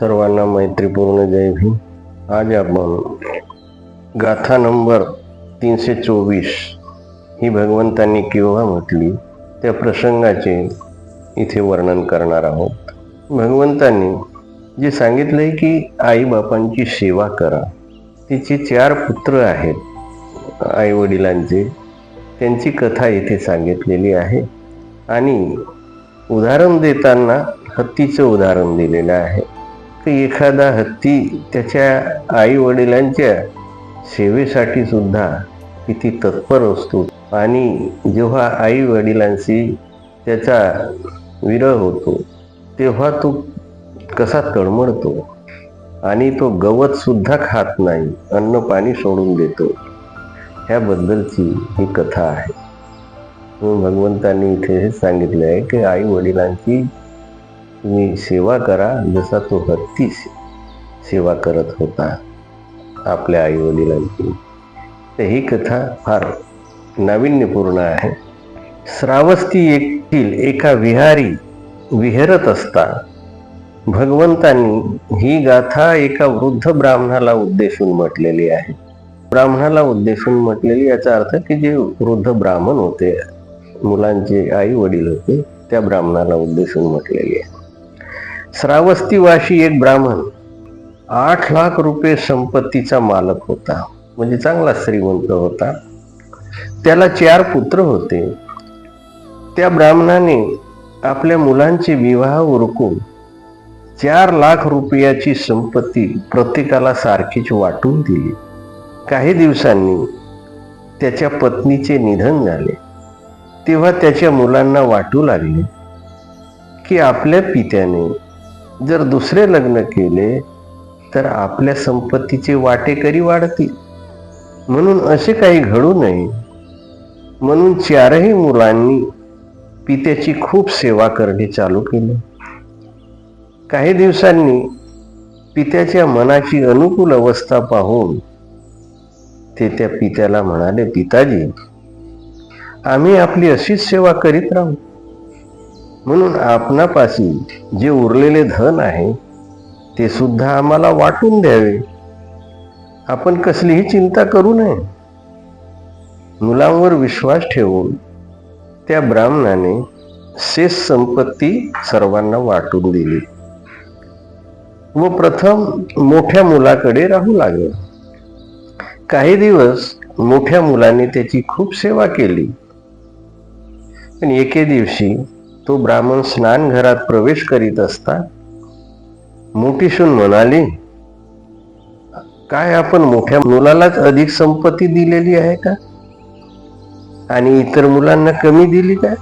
सर्वांना मैत्रीपूर्ण जय भीम. आज आपण गाथा नंबर तीनशे चोवीस ही भगवंतांनी केव्हा म्हटली? त्या प्रसंगाचे इथे वर्णन करणार आहोत. भगवंतांनी जे सांगितलं आहे की आईबापांची सेवा करा. तिचे चार पुत्र आहेत आईवडिलांचे. त्यांची कथा इथे सांगितलेली आहे. आणि उदाहरण देताना हत्तीचं उदाहरण दिलेलं आहे. की एखादा हत्ती त्याच्या आई वडिलांच्या सेवेसाठी सुद्धा किती तत्पर असतो. आणि जेव्हा आई वडिलांशी त्याचा विरह होतो तेव्हा तो कसा तळमळतो आणि तो गवत सुद्धा खात नाही अन्न पाणी सोडून देतो ह्याबद्दलची ही कथा आहे. म्हणून भगवंतांनी इथे हे सांगितलं आहे की आई वडिलांची तुम्ही सेवा करा जसा तो हत्ती सेवा करत होता आपल्या आई वडिलांची तर ही कथा फार नाविन्यपूर्ण आहे. श्रावस्ती येथील एका विहारी विहरत असता. भगवंतांनी ही गाथा एका वृद्ध ब्राह्मणाला उद्देशून म्हटलेली आहे. ब्राह्मणाला उद्देशून म्हटलेली याचा अर्थ की जे वृद्ध ब्राह्मण होते मुलांचे आई वडील होते त्या ब्राह्मणाला उद्देशून म्हटलेली आहे. श्रावस्तीवाशी एक ब्राह्मण. आठ लाख रुपये संपत्तीचा मालक होता. म्हणजे चांगला श्रीमंत होता. त्याला चार पुत्र होते. त्या ब्राह्मणाने आपल्या मुलांचे विवाह उरकून चार लाख रुपयाची संपत्ती प्रत्येकाला सारखीच वाटून दिली. काही दिवसांनी त्याच्या पत्नीचे निधन झाले. तेव्हा त्याच्या मुलांना वाटू लागले की आपल्या पित्याने जर दुसरे लग्न केले तर आपल्या संपत्तीचे वाटेकरी वाढतील. म्हणून असे काही घडू नये. म्हणून चारही मुलांनी पित्याची खूप सेवा करणे चालू केले. काही दिवसांनी पित्याच्या मनाची अनुकूल अवस्था पाहून ते त्या पित्याला म्हणाले पिताजी आम्ही आपली अशीच सेवा करीत राहू. म्हणून आपणापाशी जे उरलेले धन आहे ते सुद्धा आम्हाला वाटून द्यावे. आपण कसलीही चिंता करू नये. मुलांवर विश्वास ठेवून त्या ब्राह्मणाने शेष संपत्ती सर्वांना वाटून दिली. व प्रथम मोठ्या मुलाकडे राहू लागला. काही दिवस मोठ्या मुलाने त्याची खूप सेवा केली. पण एके दिवशी तो ब्राह्मण स्नान घरात प्रवेश करीत असता मोठीशून म्हणाली काय आपण मोठ्या मुलालाच अधिक संपत्ती दिलेली आहे का? आणि इतर मुलांना कमी दिली का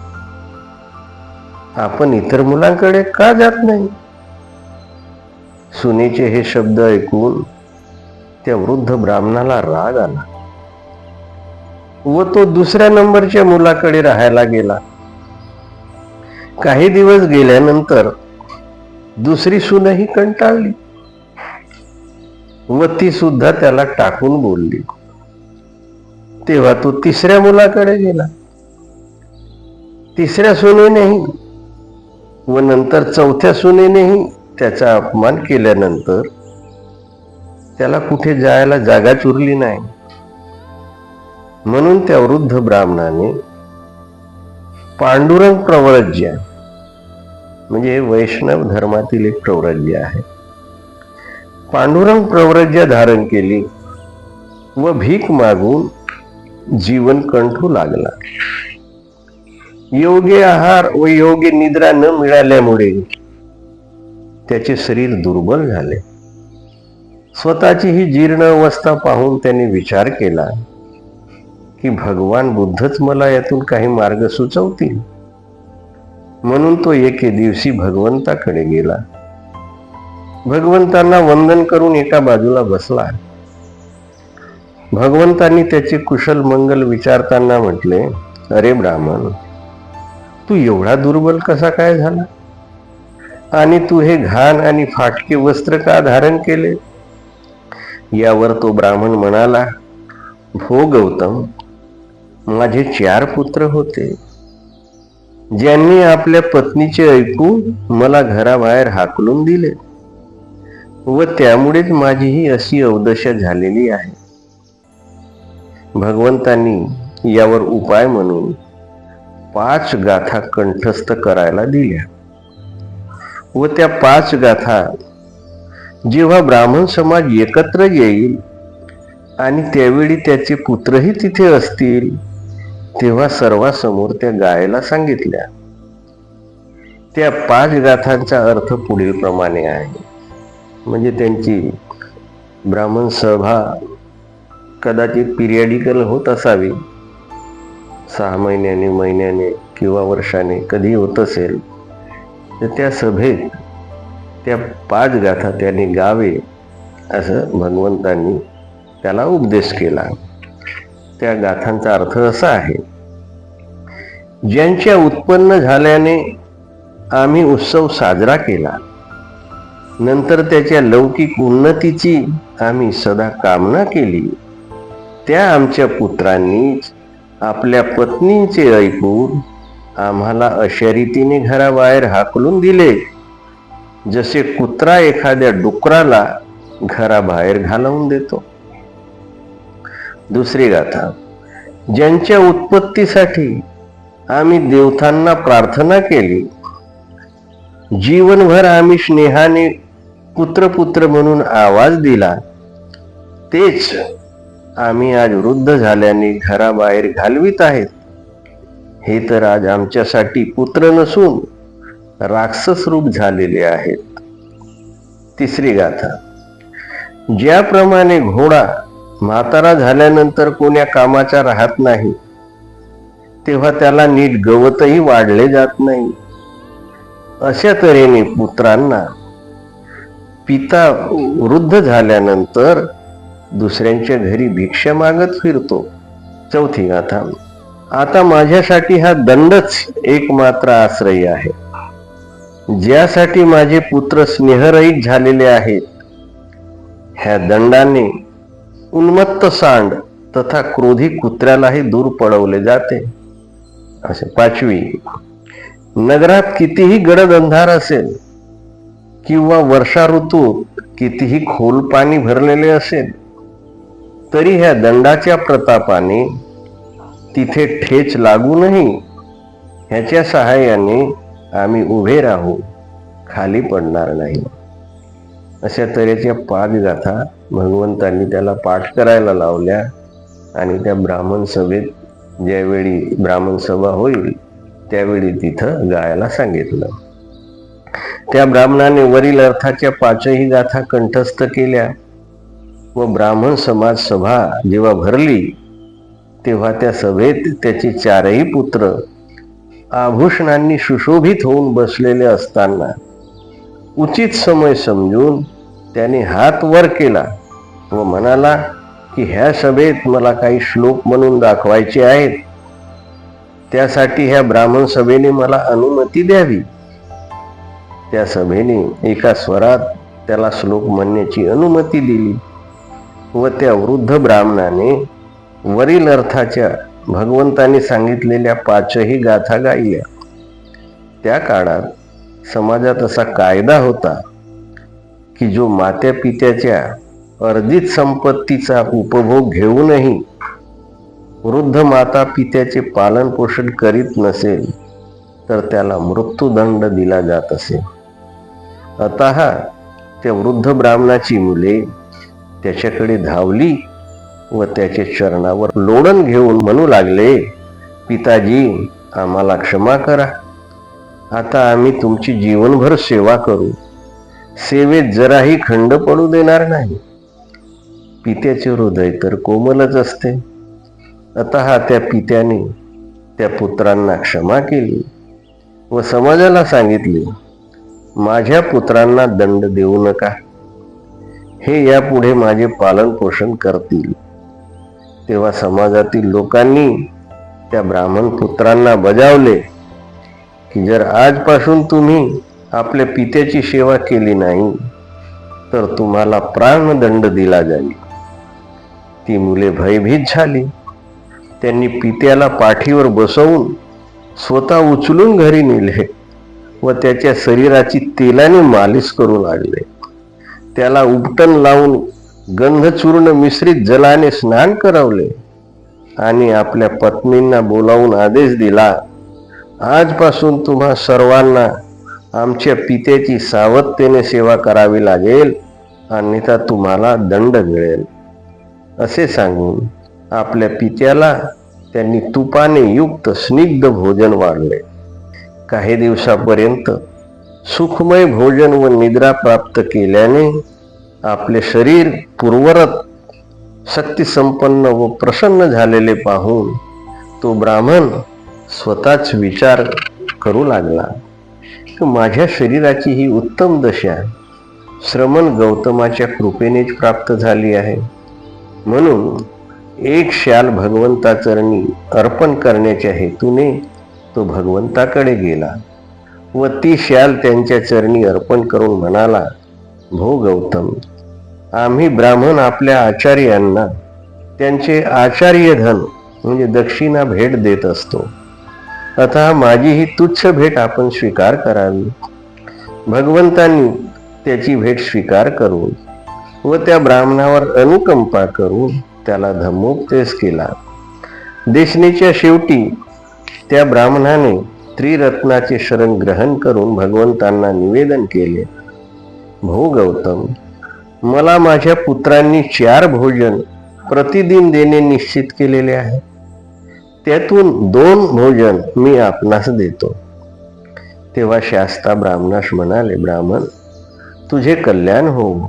आपण इतर मुलांकडे का जात नाही? सुनेचे हे शब्द ऐकून त्या वृद्ध ब्राह्मणाला राग आला व तो दुसऱ्या नंबरच्या मुलाकडे राहायला गेला. काही दिवस गेल्यानंतर दुसरी सूनही कंटाळली व ती सुद्धा त्याला टाकून बोलली. तेव्हा तो तिसऱ्या मुलाकडे गेला. तिसऱ्या सुनेनेही व नंतर चौथ्या सुनेनेही त्याचा अपमान केल्यानंतर त्याला कुठे जायला जागा चुरली नाही. म्हणून त्या वृद्ध ब्राह्मणाने पांडुरंग प्रव्रज्य म्हणजे वैष्णव धर्मातील एक प्रव्रज्य आहे. पांडुरंग प्रव्रज्य धारण केली व भीक मागून जीवन कंठू लागला. योग्य आहार व योग्य निद्रा न मिळाल्यामुळे त्याचे शरीर दुर्बल झाले. स्वतःची ही जीर्ण अवस्था पाहून त्याने विचार केला की भगवान बुद्धच मला यातून काही मार्ग सुचवतील? म्हणून तो एके दिवशी भगवंताकडे गेला. भगवंतांना वंदन करून एका बाजूला बसला. भगवंतांनी त्याचे कुशल मंगल विचारताना म्हटले अरे ब्राह्मण तू एवढा दुर्बल कसा काय झाला? आणि तू हे घाण आणि फाटके वस्त्र का धारण केले? यावर तो ब्राह्मण म्हणाला भो गौतम माझे चार पुत्र होते. ज्यांनी आपल्या पत्नीचे ऐकून मला घराबाहेर हाकलून दिले. व त्यामुळेच माझी ही अशी अवदशा झालेली आहे. भगवंतांनी यावर उपाय म्हणून पाच गाथा कंठस्थ करायला दिल्या. व त्या पाच गाथा जेव्हा ब्राह्मण समाज एकत्र येईल आणि त्यावेळी त्याचे पुत्रही तिथे असतील तेव्हा सर्वांसमोर त्या गायला सांगितल्या त्या पाच गाथांचा अर्थ पुढील प्रमाणे आहे. म्हणजे त्यांची ब्राह्मण सभा कदाचित पिरियडिकल होत असावी. सहा महिन्याने महिन्याने किंवा वर्षाने कधी होत असेल. तर त्या सभेत त्या पाच गाथा त्याने गावे असं भगवंतांनी त्याला उपदेश केला. त्या गाथांचा अर्थ असा आहे. ज्यांच्या उत्पन्न झाल्याने आम्ही उत्सव साजरा केला नंतर त्याच्या लौकिक उन्नतीची आम्ही सदा कामना केली. त्या आमच्या पुत्रांनीच आपल्या पत्नींचे ऐकून आम्हाला अशा रीतीने घराबाहेर हाकलून दिले. जसे कुत्रा एखाद्या डुकराला घराबाहेर घालवून देतो. दुसरी गाथा. ज्यांच्या उत्पत्तीसाठी आम्ही देवतांना प्रार्थना केली जीवनभर आम्ही स्नेहाने पुत्रपुत्र म्हणून आवाज दिला तेच आम्ही आज वृद्ध झाल्याने घराबाहेर घालवित आहेत. हे तर आज आमच्यासाठी पुत्र नसून राक्षस रूप झालेले आहेत. तिसरी गाथा. ज्याप्रमाणे घोडा म्हातारा झाल्यानंतर कोण्या कामाचा राहत नाही? तेव्हा त्याला नीट गवतही वाढले जात नाही. अशा तऱ्हेने पुत्रांना पिता वृद्ध झाल्यानंतर दुसऱ्यांच्या घरी भिक्षा मागत फिरतो. चौथी गाथा. आता माझ्यासाठी हा दंडच एकमात्र आश्रय आहे. ज्यासाठी माझे पुत्र स्नेहरहित झालेले आहेत. ह्या दंडाने उन्मत्त सांड तथा क्रोधी कुत्र्यालाही दूर पळवले जाते. असे पाचवी. नगरात कितीही गडद अंधार असेल किंवा वर्षा ऋतूत कितीही खोल पाणी भरलेले असेल तरी ह्या दंडाच्या प्रतापाने तिथे ठेच लागूनही ह्याच्या सहाय्याने आम्ही उभे राहू खाली पडणार नाही. अशा तऱ्हेच्या पाच गाथा भगवंतांनी त्याला पाठ करायला लावल्या आणि त्या ब्राह्मण सभेत ज्यावेळी ब्राह्मण सभा होईल त्यावेळी तिथं गायला सांगितलं. त्या ब्राह्मणाने वरील अर्थाच्या पाचही गाथा कंठस्थ केल्या व ब्राह्मण समाज सभा जेव्हा भरली तेव्हा त्या सभेत त्याचे चारही पुत्र आभूषणांनी सुशोभित होऊन बसलेले असताना उचित समय समजून त्याने हात वर केला. व म्हणाला की ह्या सभेत मला काही श्लोक म्हणून दाखवायचे आहेत. त्यासाठी ह्या ब्राह्मण सभेने मला अनुमती द्यावी. त्या सभेने एका स्वरात त्याला श्लोक म्हणण्याची अनुमती दिली व त्या वृद्ध ब्राह्मणाने वरील अर्थाच्या भगवंताने सांगितलेल्या पाचही गाथा गायल्या. त्या काळात समाजात असा कायदा होता की जो मात्या पित्याच्या अर्जित संपत्तीचा उपभोग घेऊनही वृद्ध माता पित्याचे पालन पोषण करीत नसेल तर त्याला मृत्यूदंड दिला जात असे. अत त्या वृद्ध ब्राह्मणाची मुले त्याच्याकडे धावली व त्याचे चरणावर लोडण घेऊन म्हणू लागले पिताजी आम्हाला क्षमा करा. आता आम्ही तुमची जीवनभर सेवा करू. सेवेत जराही खंड पडू देणार नाही. पित्याचे हृदय तर कोमलच असते. आता त्या पित्याने त्या पुत्रांना क्षमा केली व समाजाला सांगितले माझ्या पुत्रांना दंड देऊ नका. हे यापुढे माझे पालन पोषण करतील. तेव्हा समाजातील लोकांनी त्या ब्राह्मण पुत्रांना बजावले की जर आजपासून तुम्ही आपल्या पित्याची सेवा केली नाही तर तुम्हाला प्राणदंड दिला जाईल. ती मुले भयभीत झाली. त्यांनी पित्याला पाठीवर बसवून स्वतः उचलून घरी नेले व त्याच्या शरीराची तेलाने मालिश करू लागले त्याला उपटन लावून गंधचूर्ण मिश्रित जलाने स्नान करवले आणि आपल्या पत्नींना बोलावून आदेश दिला आजपासून तुम्हा सर्वांना आमच्या पित्याची सावधतेने सेवा करावी लागेल अन्यथा तुम्हाला दंड मिळेल. असे सांगून आपल्या पित्याला त्यांनी तुपाने युक्त स्निग्ध भोजन वाढले. काही दिवसापर्यंत सुखमय भोजन व निद्रा प्राप्त केल्याने आपले शरीर पूर्वरत शक्तिसंपन्न व प्रसन्न झालेले पाहून तो ब्राह्मण स्वतःच विचार करू लागला. माझ्या शरीराची ही उत्तम दशा श्रमण गौतमाच्या कृपेनेच प्राप्त झाली आहे. म्हणून एक शाल भगवंताचरणी अर्पण करण्याच्या हेतूने तो भगवंताकडे गेला व ती शाल त्यांच्या चरणी अर्पण करून म्हणाला भो गौतम आम्ही ब्राह्मण आपल्या आचार्यांना त्यांचे आचार्य धन म्हणजे दक्षिणा भेट देत असतो. आता माझी ही तुच्छ भेट आपण स्वीकार करावी. भगवंतांनी त्याची भेट स्वीकार करून व त्या ब्राह्मणावर अनुकंपा करून त्याला धम्मोपदेश केला. देशनेच्या शेवटी त्या ब्राह्मणाने त्रिरत्नाचे शरण ग्रहण करून भगवंतांना निवेदन केले. भाऊ गौतम मला माझ्या पुत्रांनी चार भोजन प्रतिदिन देणे निश्चित केलेले आहे. त्यातून दोन भोजन मी आपणास देतो. तेव्हा शास्ता ब्राह्मणास म्हणाले ब्राह्मण तुझे कल्याण होऊ.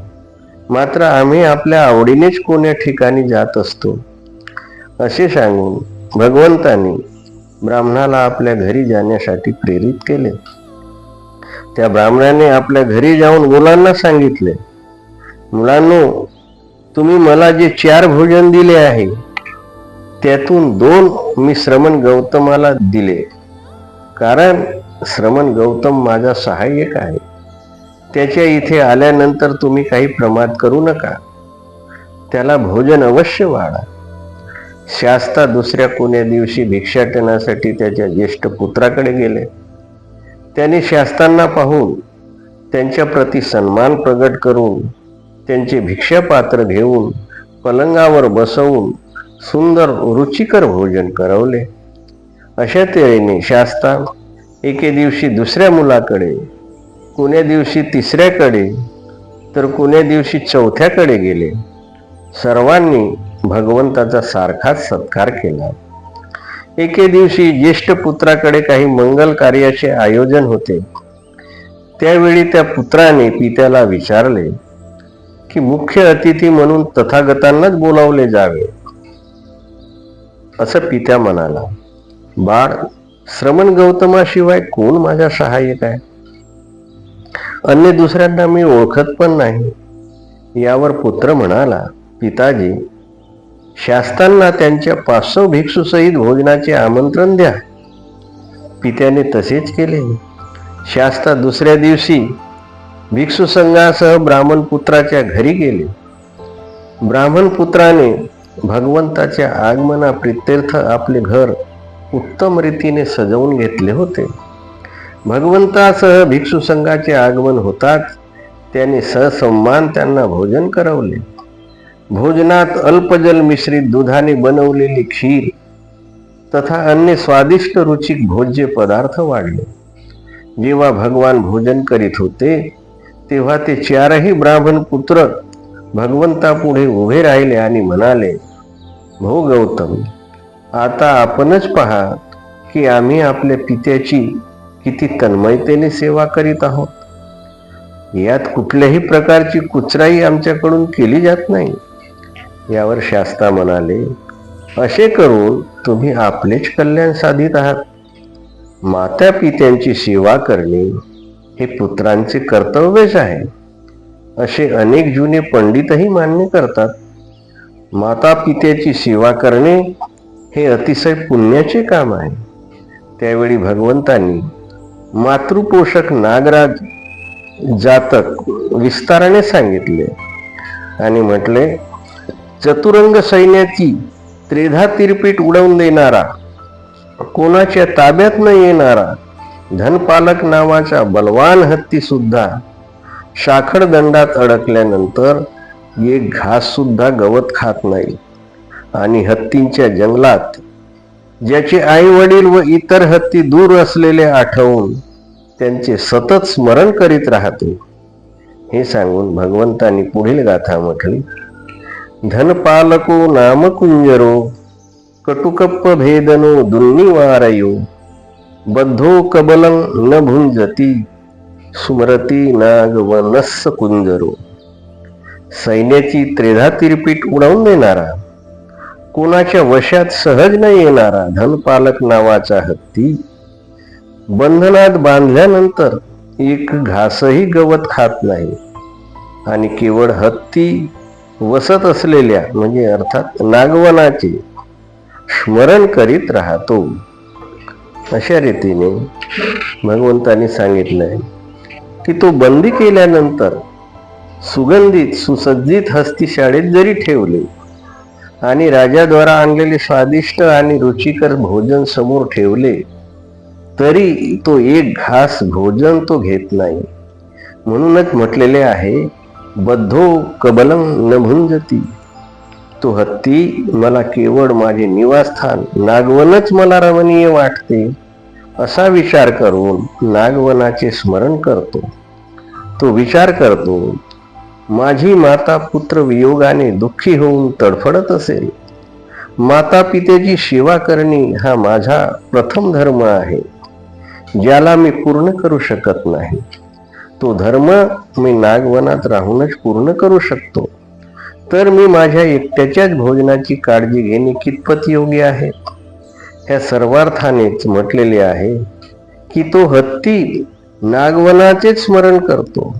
मात्र आम्ही आपल्या आवडीनेच कोण्या ठिकाणी जात असतो असे सांगून भगवंतानी ब्राह्मणाला आपल्या घरी जाण्यासाठी प्रेरित केले. त्या ब्राह्मणाने आपल्या घरी जाऊन मुलांना सांगितले मुलांनो तुम्ही मला जे चार भोजन दिले आहे त्यातून दोन मी श्रमण गौतमाला दिले. कारण श्रमण गौतम माझा सहाय्यक आहे. त्याच्या इथे आल्यानंतर तुम्ही काही प्रमाद करू नका. त्याला भोजन अवश्य वाढा. शास्ता दुसऱ्या कोण्या दिवशी भिक्षाटनासाठी त्याच्या ज्येष्ठ पुत्राकडे गेले. त्याने शास्तांना पाहून त्यांच्याप्रती सन्मान प्रगट करून त्यांचे भिक्षापात्र घेऊन पलंगावर बसवून सुंदर रुचिकर भोजन करवले. अशा तऱ्हेने शास्ता एके दिवशी दुसऱ्या मुलाकडे कुण्या दिवशी तिसऱ्याकडे तर कुण्या दिवशी चौथ्याकडे गेले. सर्वांनी भगवंताचा सारखाच सत्कार केला. एके दिवशी ज्येष्ठ पुत्राकडे काही मंगल कार्याचे आयोजन होते. त्यावेळी त्या पुत्राने पित्याला विचारले की मुख्य अतिथी म्हणून तथागतांनाच बोलावले जावे? असं पित्या म्हणाला बाळ श्रमण गौतमाशिवाय कोण माझ्या सहाय्यक आहे? अन्य दुसऱ्यांना मी ओळखत पण नाही. यावर पुत्र म्हणाला पिताजी शास्त्रांना त्यांच्या पाचसो भिक्षूसहित भोजनाचे आमंत्रण द्या. पित्याने तसेच केले. शास्ता दुसऱ्या दिवशी भिक्षू संघासह ब्राह्मण पुत्राच्या घरी गेले. ब्राह्मण पुत्राने भगवंताच्या आगमना प्रित्यर्थ आपले घर उत्तम रीतीने सजवून घेतले होते. भगवंतासह भिक्षू संघाचे आगमन होताच त्याने ससम्मान त्यांना भोजन करवले. भोजनात अल्पजल मिश्रित दुधाने बनवलेली खीर तथा अन्य स्वादिष्ट रुचिक भोज्य पदार्थ वाढले. जेव्हा भगवान भोजन करीत होते तेव्हा ते चारही ब्राह्मण पुत्र भगवंतापुढे उभे राहिले आणि म्हणाले भो गौतम आता आपणच पहा की आम्ही आपल्या पित्याची किती तन्मयतेने सेवा करीत आहोत. यात कुठल्याही प्रकारची कुचराई आमच्याकडून केली जात नाही. यावर शास्ता म्हणाले असे करून तुम्ही आपलेच कल्याण साधित आहात. माता पित्यांची सेवा करणे हे पुत्रांचे कर्तव्यच आहे. असे अनेक जुने पंडितही मान्य करतात. माता पित्याची सेवा करणे हे अतिशय पुण्याचे काम आहे. त्यावेळी भगवंतांनी मातृपोषक नागराज जातक विस्ताराने सांगितले आणि म्हटले चतुरंग सैन्याची त्रेधा तिरपीट उडवून देणारा कोणाच्या ताब्यात न येणारा धनपालक नावाचा बलवान हत्ती सुद्धा शाखडदंडात अडकल्यानंतर एक घास सुद्धा गवत खात नाही आणि हत्तींच्या जंगलात ज्याचे आई वडील व इतर हत्ती दूर असलेले आठवून त्यांचे सतत स्मरण करीत राहतो. हे सांगून भगवंतांनी पुढील गाथा म्हटली धनपालको नामकुंजरो कटुकप्प भेदनो दुर्निवारयो बद्धो कबलं न भुंजती स्मरती नाग व नस्स कुंजरो सैन्याची त्रेधा तिरपीट उडवून देणारा कोणाच्या वशात सहज न येणारा धनपालक नावाचा हत्ती. बंधनात बांधल्यानंतर एक घासही गवत खात नाही. आणि केवळ हत्ती वसत असलेल्या म्हणजे अर्थात नागवनाचे स्मरण करीत राहतो. अशा रीतीने भगवंतानी सांगितलंय की तो बंदी केल्यानंतर सुगंधित सुसज्जित हस्ती शाळेत जरी ठेवले आणि राजाद्वारा आणलेले स्वादिष्ट आणि रुचिकर भोजन समोर ठेवले तरी तो एक घास भोजन तो घेत नाही. म्हणूनच म्हटलेले आहे बद्धो कबलम न भुंजती. तो हत्ती मला केवळ माझे निवासस्थान नागवनच मला रमणीय वाटते असा विचार करून नागवनाचे स्मरण करतो. तो विचार करतो माझी माता पुत्र वियोगाने दुःखी होऊन तडफडत असेल. माता पित्याची सेवा करणे हा माझा प्रथम धर्म आहे. ज्याला मी पूर्ण करू शकत नाही. तो धर्म मी नागवनात राहूनच पूर्ण करू शकतो. तर मी माझ्या एकट्याच्याच भोजनाची काळजी घेणे कितपत योग्य आहे? ह्या सर्वार्थानेच म्हटलेले आहे की तो हत्ती नागवनाचेच स्मरण करतो.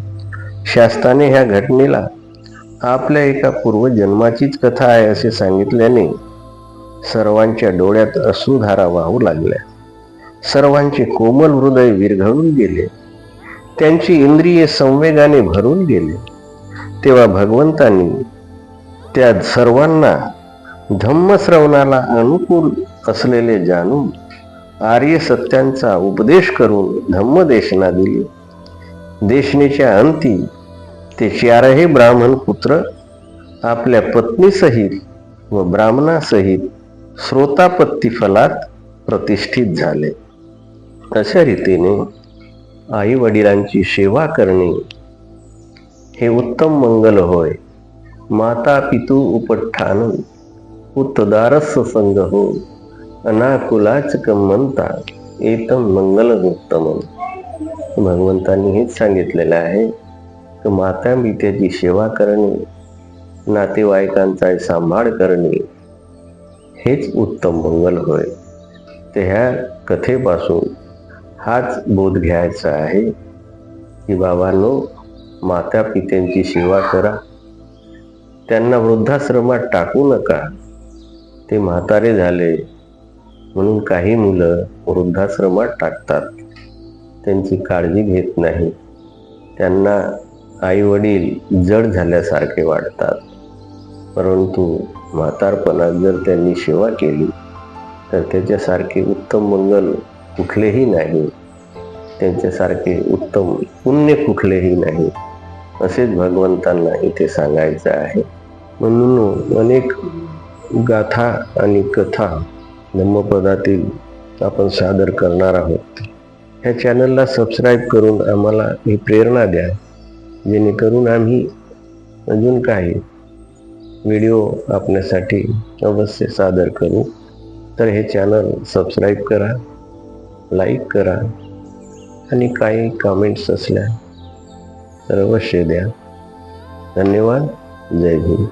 शास्त्राने ह्या घटनेला आपल्या एका पूर्वजन्माचीच कथा आहे असे सांगितल्याने सर्वांच्या डोळ्यात अश्रुधारा वाहू लागल्या. सर्वांचे कोमल हृदय विरघळून गेले. त्यांची इंद्रिये संवेगाने भरून गेले. तेव्हा भगवंतांनी त्या सर्वांना धम्मश्रवणाला अनुकूल असलेले जाणून आर्य सत्यांचा उपदेश करून धम्मदेशना दिली. देशनेच्या अंती ते चारही ब्राह्मण पुत्र आपल्या पत्नीसहित व ब्राह्मणासहित श्रोतापत्ती फलात प्रतिष्ठित झाले. अशा रीतीने आई वडिलांची सेवा करणे हे उत्तम मंगल होय. माता पितू उपठ्ठान उत्तदारस संग हो. अनाकुलाच म्हणता एतम मंगल उत्तम भगवंतांनी हेच सांगितलेलं आहे की माता पित्याची सेवा करणे नातेवाईकांचा सांभाळ करणे हेच उत्तम मंगल होय. ते ह्या कथेपासून हाच बोध घ्यायचा आहे की बाबांनो माता पित्यांची सेवा करा. त्यांना वृद्धाश्रमात टाकू नका. ते म्हातारे झाले म्हणून काही मुलं वृद्धाश्रमात टाकतात. त्यांची काळजी घेत नाही. त्यांना आई वडील जड झाल्यासारखे वाटतात. परंतु म्हातारपणात जर त्यांनी सेवा केली तर त्याच्यासारखे उत्तम मंगल कुठलेही नाही. त्यांच्यासारखे उत्तम पुण्य कुठलेही नाही. असेच भगवंतांना इथे सांगायचं आहे. म्हणून अनेक गाथा आणि कथा धम्मपदातील आपण सादर करणार आहोत. ह्या चॅनलला सबस्क्राईब करून आम्हाला ही प्रेरणा द्या. जेणेकरून आम्ही अजून काही व्हिडिओ आपल्यासाठी अवश्य सादर करू. तर हे चॅनल सबस्क्राईब करा लाईक करा आणि काही कमेंट्स असल्या तर अवश्य द्या. धन्यवाद. जय भीम